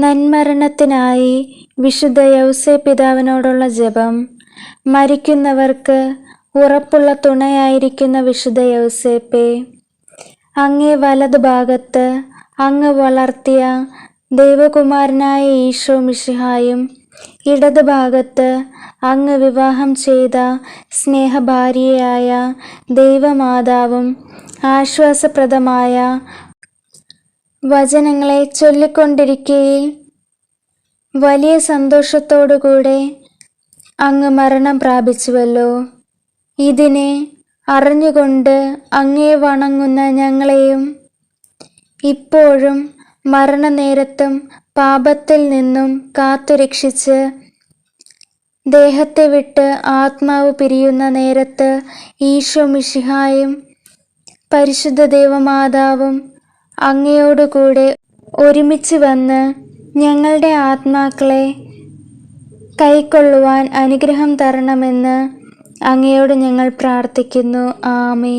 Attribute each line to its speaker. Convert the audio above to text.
Speaker 1: നന്മരണത്തിനായി വിശുദ്ധ യൗസേ പിതാവിനോടുള്ള ജപം. മരിക്കുന്നവർക്ക് ഉറപ്പുള്ള തുണയായിരിക്കുന്ന വിശുദ്ധ യൗസേപ്പെ അങ്ങേ വലതുഭാഗത്ത് അങ്ങ് വളർത്തിയ ദൈവകുമാരനായ ഈശോ മിഷിഹായും ഇടതുഭാഗത്ത് അങ്ങ് വിവാഹം ചെയ്ത സ്നേഹഭാര്യയായ ദൈവമാതാവും ആശ്വാസപ്രദമായ വചനങ്ങളെ ചൊല്ലിക്കൊണ്ടിരിക്കേ വലിയ സന്തോഷത്തോടുകൂടെ അങ്ങ് മരണം പ്രാപിച്ചുവല്ലോ. ഇതിനെ അറിഞ്ഞുകൊണ്ട് അങ്ങേ വണങ്ങുന്ന ഞങ്ങളെയും ഇപ്പോഴും മരണനേരത്തും പാപത്തിൽ നിന്നും കാത്തുരക്ഷിച്ച് ദേഹത്തെ വിട്ട് ആത്മാവ് പിരിയുന്ന നേരത്ത് ഈശോ മിഷിഹായും പരിശുദ്ധ ദേവമാതാവും അങ്ങയോടുകൂടെ ഒരുമിച്ച് വന്ന് ഞങ്ങളുടെ ആത്മാക്കളെ കൈക്കൊള്ളുവാൻ അനുഗ്രഹം തരണമെന്ന് അങ്ങയോട് ഞങ്ങൾ പ്രാർത്ഥിക്കുന്നു. ആമേ